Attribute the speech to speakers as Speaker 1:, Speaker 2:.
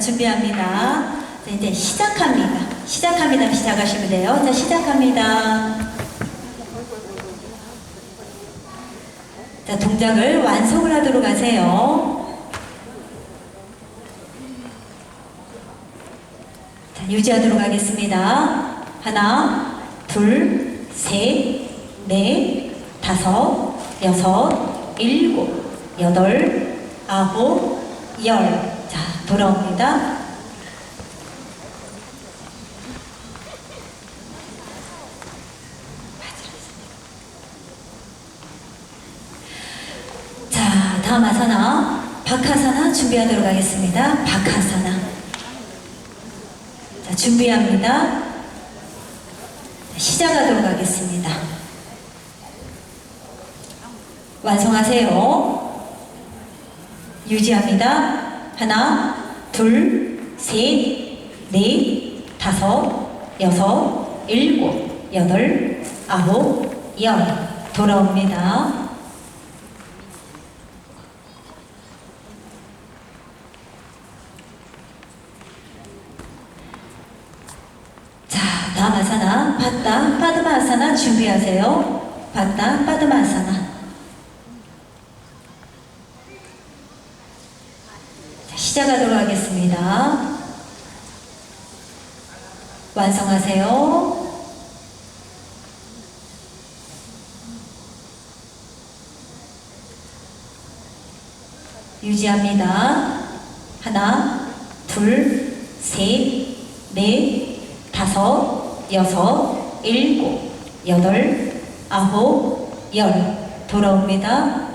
Speaker 1: 준비합니다. 자, 이제 시작합니다. 시작합니다. 시작하시면 돼요. 자, 시작합니다. 자, 동작을 완성을 하도록 하세요. 자, 유지하도록 하겠습니다. 하나, 둘, 셋, 넷, 다섯, 여섯, 일곱, 여덟, 아홉, 열. 자, 돌아옵니다. 자, 다음 아사나, 박하사나 준비하도록 하겠습니다. 박하사나. 자, 준비합니다. 자, 시작하도록 하겠습니다. 완성하세요. 유지합니다. 하나, 둘, 셋, 넷, 다섯, 여섯, 일곱, 여덟, 아홉, 열. 돌아옵니다. 자, 바따, 빠드마 아사나 준비하세요. 바따, 빠드마 아사나. 자, 시작하도록 하겠습니다. 완성하세요. 유지합니다. 하나, 둘, 셋, 넷, 다섯, 여섯, 일곱, 여덟, 아홉, 열. 돌아옵니다.